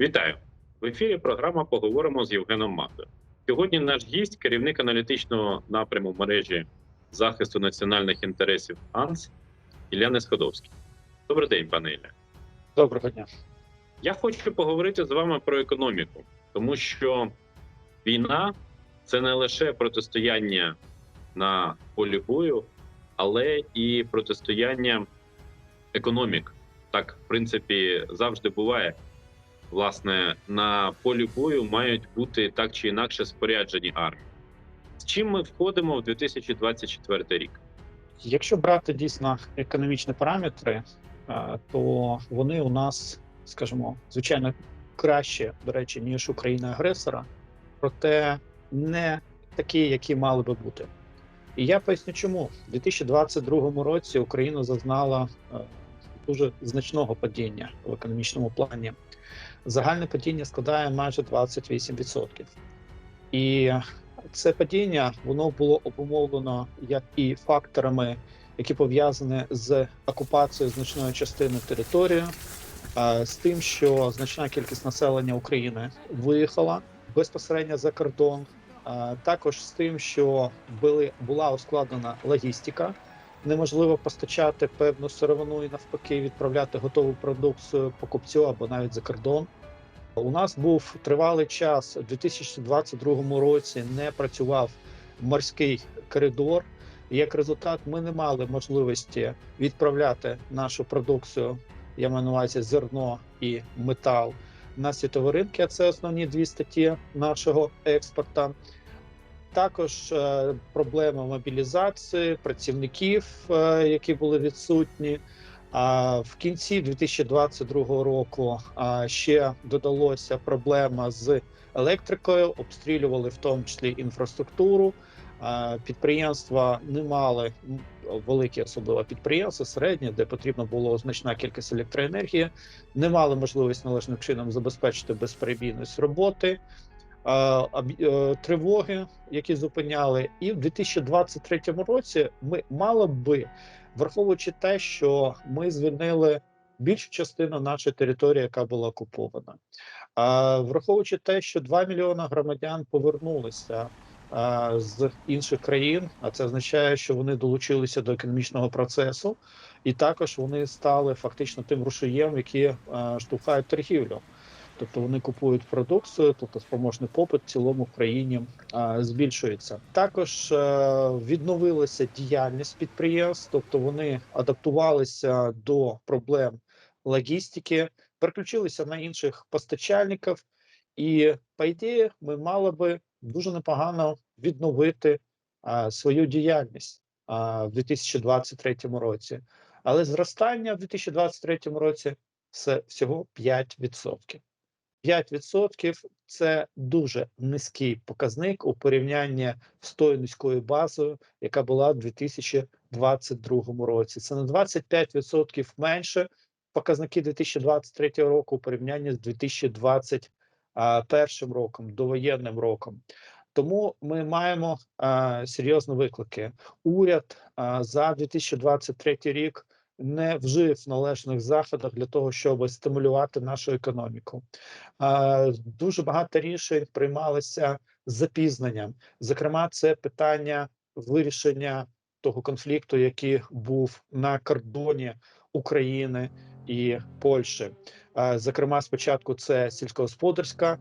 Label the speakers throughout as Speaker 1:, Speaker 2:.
Speaker 1: Вітаю! В ефірі програма Поговоримо з Євгеном Магдою. Сьогодні наш гість, керівник аналітичного напряму мережі захисту національних інтересів АНС Ілля Несходовський. Добрий день, пане Ілля.
Speaker 2: Доброго дня.
Speaker 1: Я хочу поговорити з вами про економіку, тому що війна це не лише протистояння на полі бою, але і протистояння економік. Так, в принципі, завжди буває. Власне, на полі бою мають бути так чи інакше споряджені армії. З чим ми входимо в 2024 рік?
Speaker 2: Якщо брати дійсно економічні параметри, е, то вони у нас, скажімо, звичайно, краще, до речі, ніж у країни-агресора, проте не такі, які мали би бути. І я поясню, чому У 2022 році Україна зазнала е, дуже значного падіння в економічному плані. Загальне падіння складає майже 28%. І це падіння воно було обумовлено як і факторами, які пов'язані з окупацією значної частини території, з тим, що значна кількість населення України виїхала безпосередньо за кордон, також з тим, що були, була ускладнена логістика. Неможливо постачати певну сировину і навпаки відправляти готову продукцію покупцю або навіть за кордон. У нас був тривалий час у 2022 році. Не працював морський коридор. Як результат, ми не мали можливості відправляти нашу продукцію. Я маю на увазі зерно і метал на світові ринки. а Це основні дві статті нашого експорту. Також е, проблема мобілізації працівників, е, які були відсутні. А в кінці 2022 року ще додалося проблема з електрикою, обстрілювали в тому числі інфраструктуру. Підприємства не мали великі, особливо підприємства, середні, де потрібна була значна кількість електроенергії, не мали можливість належним чином забезпечити безперебійність роботи. Аб- е, Тривоги, які зупиняли, і в 2023 році ми мали би враховуючи те, що ми звільнили більшу частину нашої території, яка була окупована, враховуючи те, що 2 мільйони громадян повернулися з інших країн, а це означає, що вони долучилися до економічного процесу, і також вони стали фактично тим рушієм, які штовхають торгівлю. Тобто вони купують продукцію, тобто спроможний попит в цілому в країні збільшується. Також е, відновилася діяльність підприємств, тобто вони адаптувалися до проблем логістики, переключилися на інших постачальників, і по ідеї ми мали би дуже непогано відновити свою діяльність в 2023 році. Але зростання в 2023 році це всього 5%. 5% – це дуже низький показник у порівнянні з тою низькою базою, яка була в 2022 році. Це на 25% менше показники 2023 року у порівнянні з 2021 роком, довоєнним роком. Тому ми маємо а, серйозні виклики. Уряд а, за 2023 рік не вжив належних заходів для того, щоб стимулювати нашу економіку. Дуже багато рішень приймалися з запізненням. Зокрема, це питання вирішення того конфлікту, який був на кордоні України і Польщі. Зокрема, спочатку це сільськогосподарська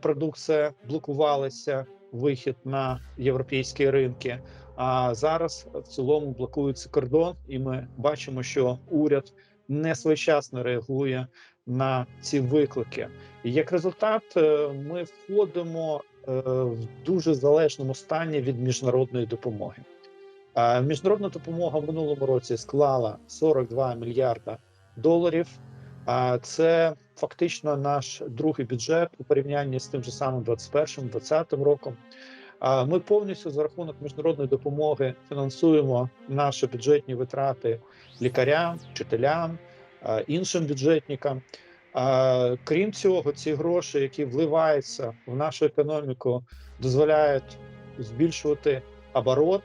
Speaker 2: продукція блокувалася, вихід на європейські ринки. А зараз в цілому блокується кордон, і ми бачимо, що уряд не своєчасно реагує на ці виклики. І як результат, е, ми входимо е, в дуже залежному стані від міжнародної допомоги. Міжнародна допомога в минулому році склала 42 мільярда доларів. А це фактично наш другий бюджет у порівнянні з тим же самим 21-20 роком. Ми повністю за рахунок міжнародної допомоги фінансуємо наші бюджетні витрати лікарям, вчителям, іншим бюджетникам. Крім цього, ці гроші, які вливаються в нашу економіку, дозволяють збільшувати оборот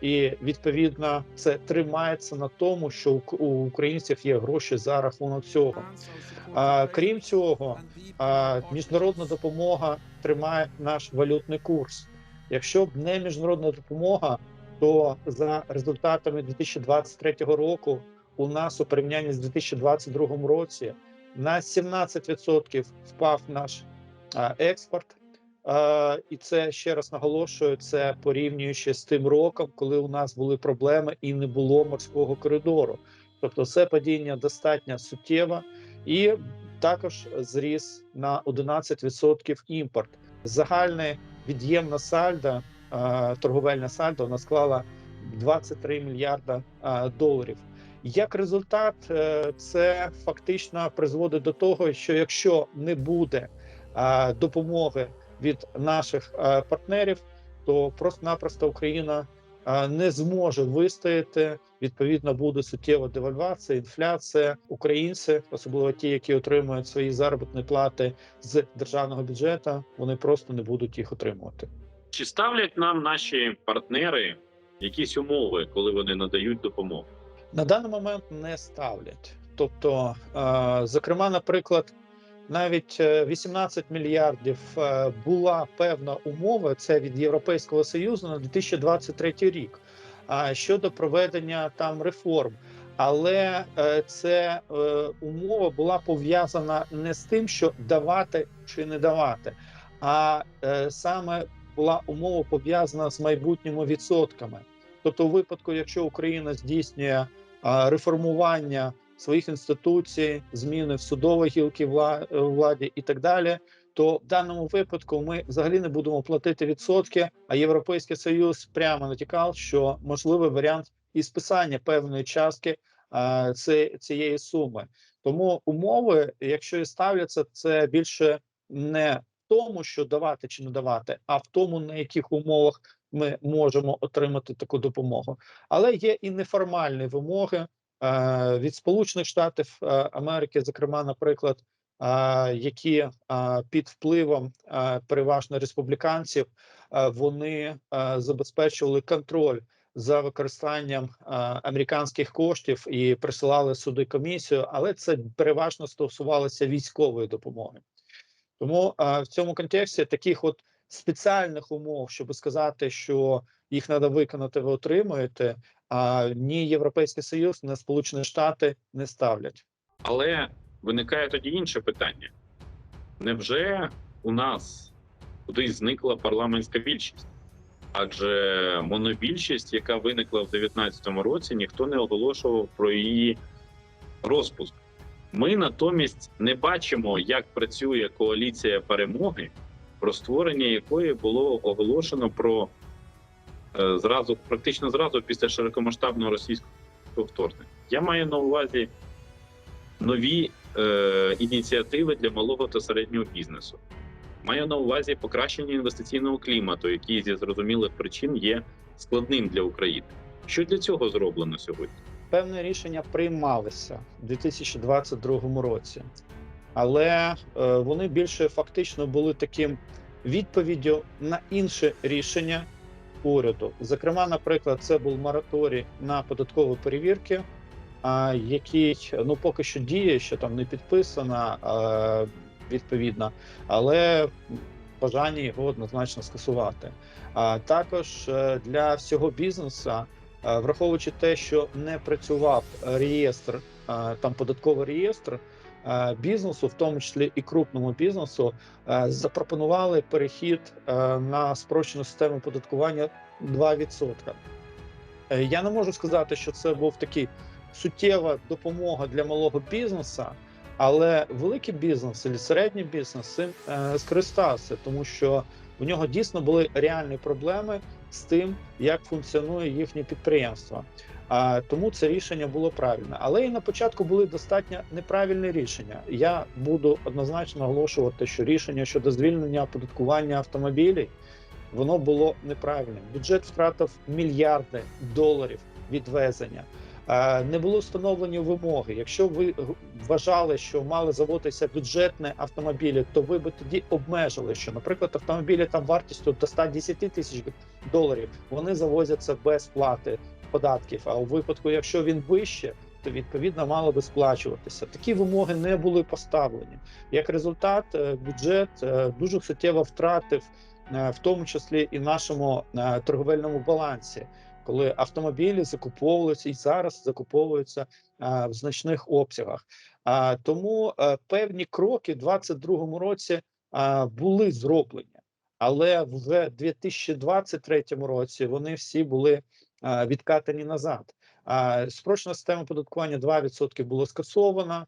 Speaker 2: і відповідно це тримається на тому, що у українців є гроші за рахунок цього. Крім цього, міжнародна допомога тримає наш валютний курс. Якщо б не міжнародна допомога, то за результатами 2023 року у нас у порівнянні з 2022 році на 17% впав наш експорт. І це ще раз наголошую, це порівнюючи з тим роком, коли у нас були проблеми і не було морського коридору. Тобто, це падіння достатньо суттєве, і також зріс на 11% імпорт. Загальне від'ємне сальда, торговельна сальдо, вона склала 23 мільярда доларів. Як результат, е, це фактично призводить до того, що якщо не буде допомоги від наших партнерів, то просто-напросто Україна не зможе вистояти. Відповідно, буде суттєва девальвація, інфляція. Українці, особливо ті, які отримують свої заробітні плати з державного бюджету, вони просто не будуть їх отримувати.
Speaker 1: Чи ставлять нам наші партнери якісь умови, коли вони надають допомогу?
Speaker 2: на даний момент не ставлять. Тобто, зокрема, наприклад, навіть е, 18 мільярдів е, була певна умова. Це від Європейського союзу на 2023 рік. Щодо проведення там реформ. Але е, це е, умова була пов'язана не з тим, що давати чи не давати, а е, саме була умова пов'язана з майбутніми відсотками. Тобто, у випадку, якщо Україна здійснює реформування своїх інституцій, зміни в судовій гілки е, владі і так далі, то в даному випадку ми взагалі не будемо платити відсотки. А Європейський Союз прямо натякав, що можливий варіант і списання певної частки а, цієї суми. Тому умови, якщо і ставляться, це більше не в тому, що давати чи не давати, а в тому, на яких умовах ми можемо отримати таку допомогу. Але є і неформальні вимоги е, від Сполучених Штатів е, Америки, зокрема, наприклад, е, які е, під впливом е, переважно республіканців е, вони е, забезпечували контроль за використанням е, американських коштів і присилали суди комісію, але це переважно стосувалося військової допомоги. Тому е, в цьому контексті таких от спеціальних умов, щоб сказати, що їх треба виконати, ви отримуєте. А ні Європейський Союз, ні Сполучені Штати не ставлять.
Speaker 1: Але виникає тоді інше питання: невже у нас кудись зникла парламентська більшість? Адже монобільшість, яка виникла в 2019 році, ніхто не оголошував про її розпуск. Ми натомість не бачимо, як працює коаліція перемоги, про створення якої було оголошено про зразу, практично зразу після широкомасштабного російського вторгнення. Я маю на увазі нові е, ініціативи для малого та середнього бізнесу. Маю на увазі покращення інвестиційного клімату, який зі зрозумілих причин є складним для України. Що для цього зроблено сьогодні?
Speaker 2: Певні рішення приймалися у 2022 році, але е, вони більше фактично були таким відповіддю на інше рішення уряду. Зокрема, наприклад, це був мораторій на податкові перевірки, який ну поки що діє, що там не підписана відповідно, але бажання його однозначно скасувати. Також е, для всього бізнесу. Е, Враховуючи те, що не працював реєстр, е, там податковий реєстр бізнесу, в тому числі і крупному бізнесу, е, запропонували перехід е, на спрощену систему податкування 2%. Е, Я не можу сказати, що це був такий суттєва допомога для малого бізнесу, але великий бізнес і середній бізнес цим е, скористався, тому що у нього дійсно були реальні проблеми з тим, як функціонує їхнє підприємство. А тому це рішення було правильне. Але і на початку були достатньо неправильні рішення. Я буду однозначно наголошувати, що рішення щодо звільнення оподаткування автомобілів воно було неправильним. Бюджет втратив мільярди доларів відвезення. Не було встановлені вимоги. Якщо ви вважали, що мали заводитися бюджетні автомобілі, то ви би тоді обмежили, що, наприклад, автомобілі там вартістю до 110 тисяч доларів вони завозяться без плати податків. А у випадку, якщо він вище, то відповідно мало би сплачуватися. Такі вимоги не були поставлені. Як результат, е, бюджет е, дуже суттєво втратив, е, в тому числі і нашому торговельному балансі, коли автомобілі закуповувалися і зараз закуповуються е, в значних обсягах. А тому е, певні кроки в 2022 році е, були зроблені, але в 2023 році вони всі були відкатані назад. Спрощена система оподаткування 2% було скасовано.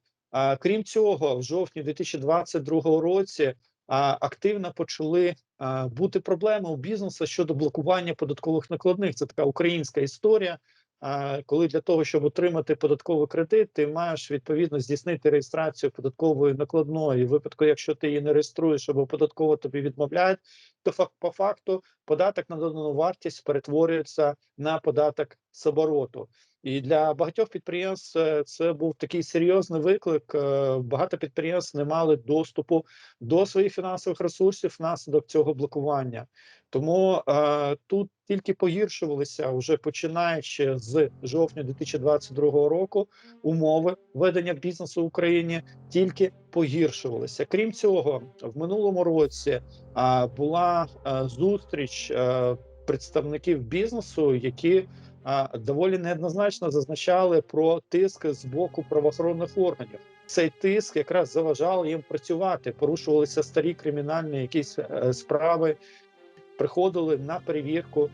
Speaker 2: Крім цього, в жовтні 2022 році активно почали бути проблеми у бізнесу щодо блокування податкових накладних. Це така українська історія. Коли для того, щоб отримати податковий кредит, ти маєш відповідно здійснити реєстрацію податкової накладної. В випадку, якщо ти її не реєструєш або податково тобі відмовляють, то по факту податок на додану вартість перетворюється на податок з обороту. І для багатьох підприємств е, це був такий серйозний виклик. Е, Багато підприємств не мали доступу до своїх фінансових ресурсів внаслідок цього блокування. Тому е, тут тільки погіршувалися вже починаючи з жовтня 2022 року умови ведення бізнесу в Україні тільки погіршувалися. Крім цього, в минулому році а, була а, зустріч а, представників бізнесу, які доволі неоднозначно зазначали про тиск з боку правоохоронних органів. Цей тиск якраз заважав їм працювати, порушувалися старі кримінальні якісь е, справи, приходили на перевірку.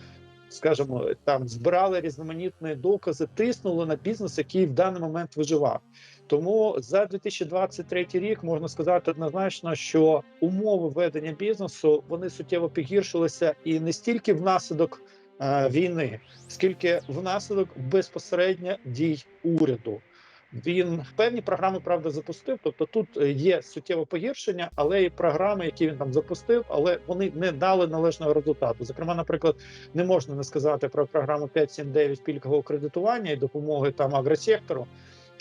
Speaker 2: Скажімо, там збирали різноманітні докази, тиснули на бізнес, який в даний момент виживав. Тому за 2023 рік можна сказати однозначно, що умови ведення бізнесу вони суттєво погіршилися і не стільки внаслідок війни, скільки внаслідок безпосередньо дій уряду. Він певні програми правда запустив. Тобто тут е, є суттєве погіршення, але і програми, які він там запустив, але вони не дали належного результату. Зокрема, наприклад, не можна не сказати про програму 5.7.9 пільгового кредитування і допомоги там агросектору,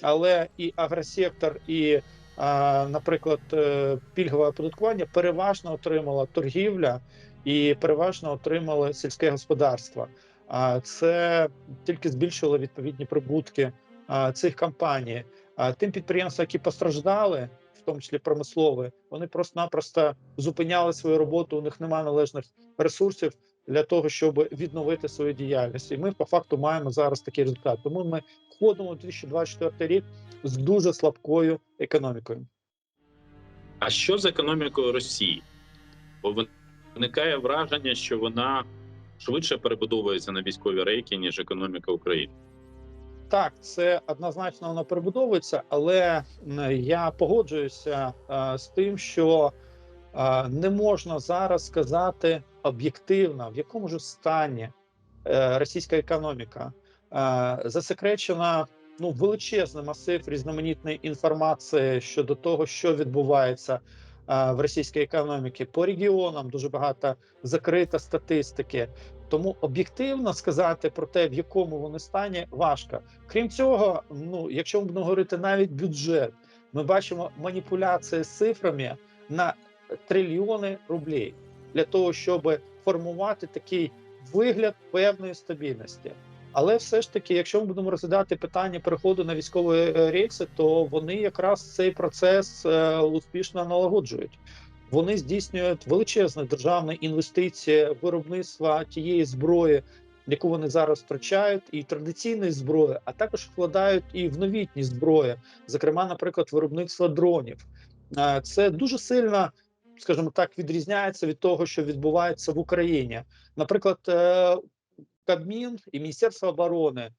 Speaker 2: але і агросектор, і, наприклад, е, пільгове оподаткування переважно отримала торгівля і переважно отримали сільське господарство. А це тільки збільшило відповідні прибутки цих компаній. А тим підприємствам, які постраждали, в тому числі промислові, вони просто-напросто зупиняли свою роботу. У них немає належних ресурсів для того, щоб відновити свою діяльність. І ми по факту маємо зараз такий результат. Тому ми входимо у 2024 рік з дуже слабкою економікою.
Speaker 1: А що з економікою Росії? Бо виникає враження, що вона швидше перебудовується на військові рейки, ніж економіка України.
Speaker 2: Так, це однозначно воно перебудовується, але я погоджуюся е, з тим, що е, не можна зараз сказати об'єктивно, в якому ж стані е, російська економіка. Засекречена ну величезний масив різноманітної інформації щодо того, що відбувається в російській економіці. По регіонам дуже багато закрита статистики. Тому об'єктивно сказати про те, в якому вони стані, важко. Крім цього, ну якщо ми говорити навіть бюджет, ми бачимо маніпуляції з цифрами на трильйони рублей для того, щоб формувати такий вигляд певної стабільності. Але все ж таки, якщо ми будемо розглядати питання переходу на військові е, рейси, то вони якраз цей процес е, успішно налагоджують. Вони здійснюють величезні державні інвестиції в виробництво тієї зброї, яку вони зараз втрачають, і традиційної зброї, а також вкладають і в новітні зброї, зокрема, наприклад, виробництво дронів. Е, Це дуже сильно, скажімо так, відрізняється від того, що відбувається в Україні. Наприклад, е, Кабмін і Міністерство оборони,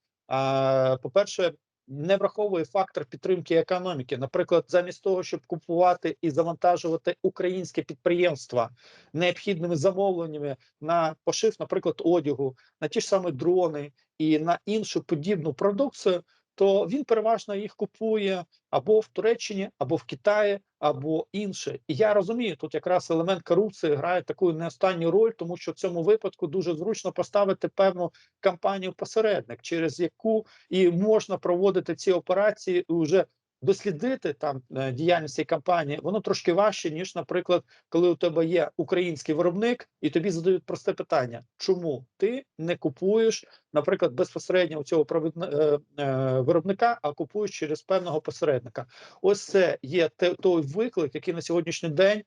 Speaker 2: по-перше, не враховує фактор підтримки економіки. Наприклад, замість того, щоб купувати і завантажувати українське підприємства необхідними замовленнями на пошив, наприклад, одягу, на ті ж самі дрони і на іншу подібну продукцію, то він переважно їх купує або в Туреччині, або в Китаї, або інше. І я розумію, тут якраз елемент корупції грає таку не останню роль, тому що в цьому випадку дуже зручно поставити певну кампанію посередник, через яку і можна проводити ці операції вже дослідити там е, діяльність цієї компанії, воно трошки важче, ніж, наприклад, коли у тебе є український виробник, і тобі задають просте питання: чому ти не купуєш, наприклад, безпосередньо у цього е, е, виробника, а купуєш через певного посередника? Ось це є той виклик, який на сьогоднішній день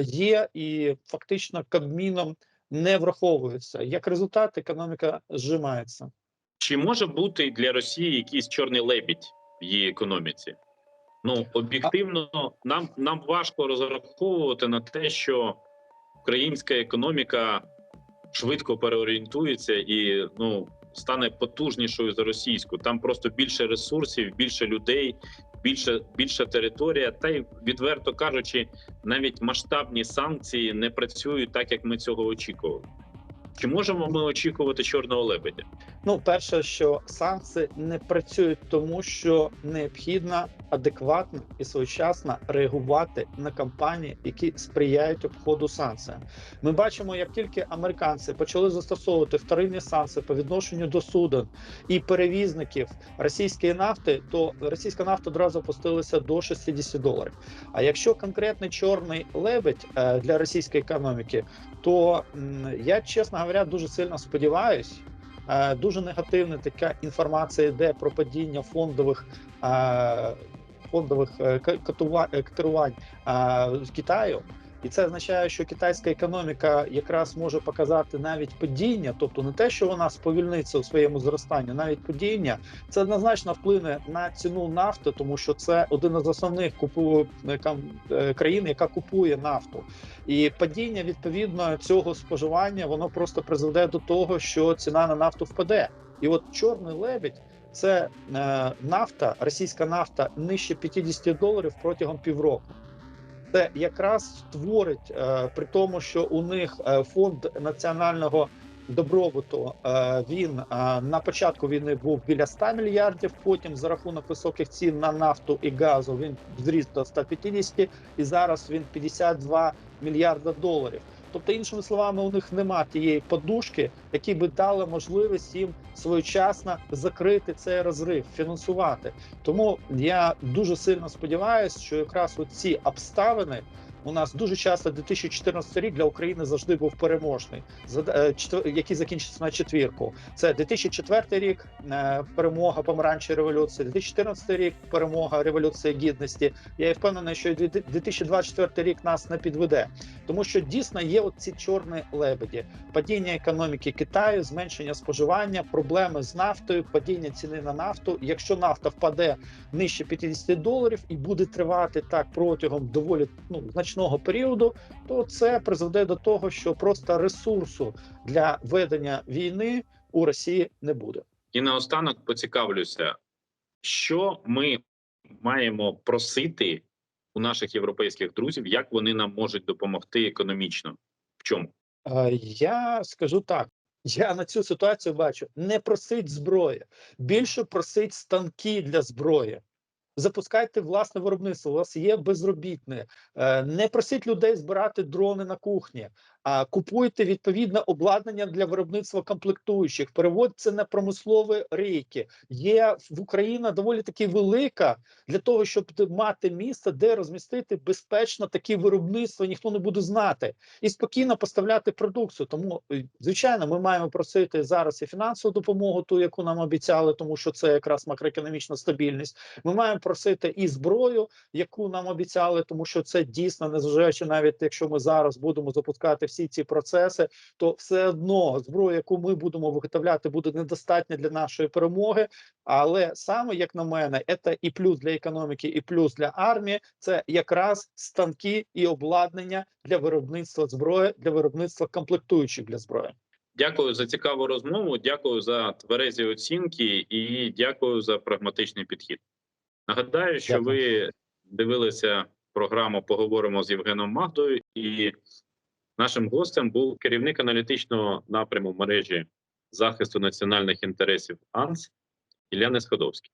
Speaker 2: є, і фактично Кабміном не враховується. Як результат, економіка зжимається.
Speaker 1: Чи може бути для Росії якийсь чорний лебідь в її економіці? Ну об'єктивно, нам, нам важко розраховувати на те, що українська економіка швидко переорієнтується і ну стане потужнішою за російську. Там просто більше ресурсів, більше людей, більше більша територія. Та й відверто кажучи, навіть масштабні санкції не працюють так, як ми цього очікували. Чи можемо ми очікувати чорного лебедя?
Speaker 2: Ну, перше, що санкції не працюють, тому що необхідно адекватно і своєчасно реагувати на кампанії, які сприяють обходу санкціям. Ми бачимо, як тільки американці почали застосовувати вторинні санкції по відношенню до суден і перевізників російської нафти, то російська нафта одразу опустилася до 60 доларів. А якщо конкретний чорний лебедь е, для російської економіки, то я чесно говоря дуже сильно сподіваюся. Е, Дуже негативна така інформація йде про падіння фондових е, фондових е, е, з Китаю. І це означає, що китайська економіка якраз може показати навіть падіння, тобто не те, що вона сповільниться у своєму зростанні, навіть падіння. Це однозначно вплине на ціну нафти, тому що це один із основних купу е, е, країн, яка купує нафту. І падіння відповідно цього споживання воно просто призведе до того, що ціна на нафту впаде. І от чорний лебідь це е, нафта, російська нафта нижче 50 доларів протягом півроку. Це якраз створить е, при тому, що у них е, фонд національного добробуту е, він на початку війни був біля 100 мільярдів. Потім за рахунок високих цін на нафту і газу він зріс до 150, і зараз він 52 мільярда доларів. Тобто, іншими словами, у них нема тієї подушки, які би дали можливість їм своєчасно закрити цей розрив, фінансувати. Тому я дуже сильно сподіваюся, що якраз ці обставини у нас дуже часто 2014 рік для України завжди був переможний, е, який закінчиться на четвірку. Це 2004 рік е, перемога помаранчої революції, 2014 рік перемога революції гідності. Я впевнений, що і 2024 рік нас не підведе, тому що дійсно є от ці чорні лебеді: падіння економіки Китаю, зменшення споживання, проблеми з нафтою, падіння ціни на нафту. Якщо нафта впаде нижче 50 доларів і буде тривати так протягом доволі ну значного періоду, то це призведе до того, що просто ресурсу для ведення війни у Росії не буде.
Speaker 1: І наостанок поцікавлюся, що ми маємо просити у наших європейських друзів, як вони нам можуть допомогти економічно. В чому?
Speaker 2: Я скажу так. Я на цю ситуацію бачу: не просить зброї, більше просить станки для зброї. Запускайте власне виробництво. У вас є безробітне. Е, Не просіть людей збирати дрони на кухні, купуйте відповідне обладнання для виробництва комплектуючих. Переводьте на промислові рейки. Є в Україна доволі таки велика для того, щоб мати місце, де розмістити безпечно такі виробництва, ніхто не буде знати і спокійно поставляти продукцію. Тому е, звичайно, ми маємо просити зараз і фінансову допомогу, ту, яку нам обіцяли, тому що це якраз макроекономічна стабільність. Ми маємо просити і зброю, яку нам обіцяли, тому що це дійсно незважаючи, навіть якщо ми зараз будемо запускати всі ці процеси, то все одно зброя, яку ми будемо виготовляти, буде недостатня для нашої перемоги. Але саме як на мене, це і плюс для економіки, і плюс для армії. Це якраз станки і обладнання для виробництва зброї, для виробництва комплектуючих для зброї.
Speaker 1: Дякую за цікаву розмову. Дякую за тверезі оцінки і дякую за прагматичний підхід. Нагадаю, що
Speaker 2: Дякую.
Speaker 1: ви дивилися програму Поговоримо з Євгеном Магдою, і нашим гостем був керівник аналітичного напряму мережі захисту національних інтересів АНС Ілля Несходовський.